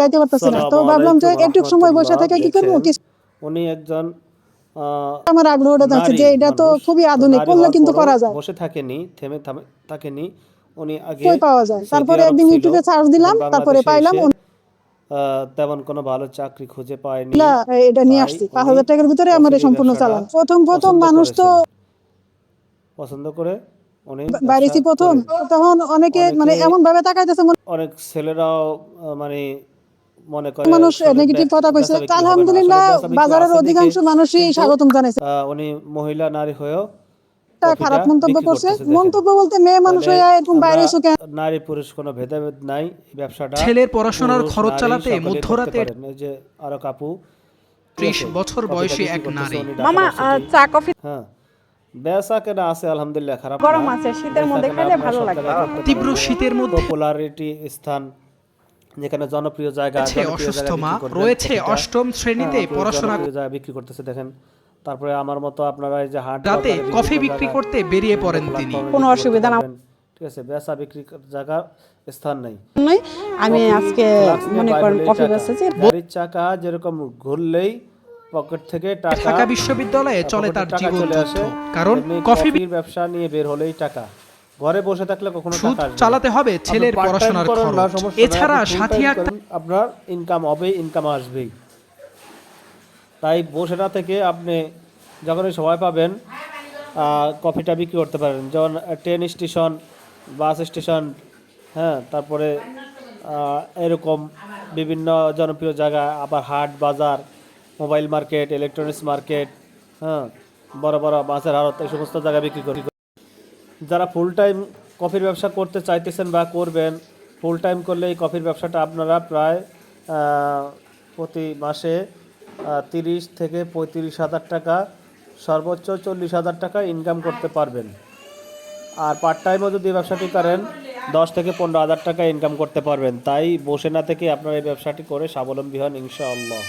যাইতে পারতেছি না। তো ভাবলাম যে একটু সময় বসে থেকে কি করব? উনি একজন আমার আগ্রহটা থাকছে যে এটা তো। খুবই আধুনিক। করলে কিন্তু করা যায়। বসে থাকেনি থেমে থাকেনি। উনি আগে কই পাওয়া যায়? তারপরে একদিন ইউটিউবে সার্চ দিলাম তারপরে পাইলাম। তেমন কোনো ভালো চাকরি খুঁজে পায়নি। ওগুলা এটা নিয়ে আসছি। পাঁচ হাজার টাকার ভিতরে আমার সম্পূর্ণ চালান। প্রথম প্রথম মানুষ তো পছন্দ করে উনি বাইরেছি প্রথম। তখন অনেকে মানে এমন ভাবে তাকাইতেছে অনেক ছেলেরাও মানে মনে করে মানুষ নেগেটিভ কথা কইছে। আলহামদুলিল্লাহ বাজারের অধিকাংশ মানুষই স্বাগতম জানাইছে। উনি মহিলা নারী হয়েও খারাপ মন্তব্য করছে। মন্তব্য বলতে মেয়ে মানুষ হয়ে এরকম বাইরে আমরা নারী পুরুষ কোনো ভেদাভেদ নাই ব্যবসাটা ছেলের পড়াশোনার খরচ চালাতে মধ্যরাতে যে আরও কাপু ত্রিশ ঠিক আছে? বছর বয়সী এক নারী। মামা চা কফি হ্যাঁ। বেচা কেনা আছে আলহামদুলিল্লাহ খারাপ গরম আছে, শীতের মধ্যে আপনারা ভালো সব লাগে। তীব্র শীতের মধ্যে পপুলারিটি স্থান যেখানে জনপ্রিয় জায়গা রয়েছে অসুস্থ মা রয়েছে অষ্টম শ্রেণীতে হ্যাঁ, পড়াশোনা জায়গায় বিক্রি করতেছে দেখেন। তারপরে আমার মতো আপনারা এই যে হাট রাতে কফি বিক্রি করতে বেরিয়ে পড়েন তিনি। কোনো অসুবিধা না। ঠিক আছে বেচা বিক্রি জায়গার স্থান নাই। আমি আজকে মনে করেন কফি। বেচেছি। গাড়ির চাকা যেরকম ঘুরলেই পকেট থেকে টাকা ঢাকা বিশ্ববিদ্যালয়ে চলে তার টাকা জীবন চলে আসে। কারণ কফি কফির ব্যবসা নিয়ে বের হলেই টাকা। ঘরে বসে থাকলে কখনো সুদ। চালাতে হবে ছেলের পড়াশোনার খরচ। এছাড়া সাথী আক্তার আপনার ইনকাম হবে ইনকাম আসবেই। তাই বসে না থেকে আপনি যখনই সময় পাবেন কফিটা বিক্রি করতে পারেন। যেমন ট্রেন স্টেশন বাস স্টেশন হ্যাঁ তারপরে এরকম বিভিন্ন জনপ্রিয় জায়গা আবার হাট বাজার মোবাইল মার্কেট ইলেকট্রনিক্স মার্কেট হ্যাঁ বড় বড় মাছের আড়ত এই সমস্ত জায়গায় বিক্রি করি। যারা ফুল টাইম কফির ব্যবসা করতে চাইতেছেন বা করবেন ফুল টাইম করলে এই কফির ব্যবসাটা আপনারা প্রায় প্রতি মাসে তিরিশ থেকে পঁয়ত্রিশ হাজার টাকা, সর্বোচ্চ চল্লিশ হাজার টাকা ইনকাম করতে পারবেন। আর পার্ট টাইমও যদি ব্যবসাটি করেন, দশ থেকে পনেরো হাজার টাকা ইনকাম করতে পারবেন। তাই বসে না থেকে আপনারা এই ব্যবসাটি করে স্বাবলম্বী হন ইনশাআল্লাহ।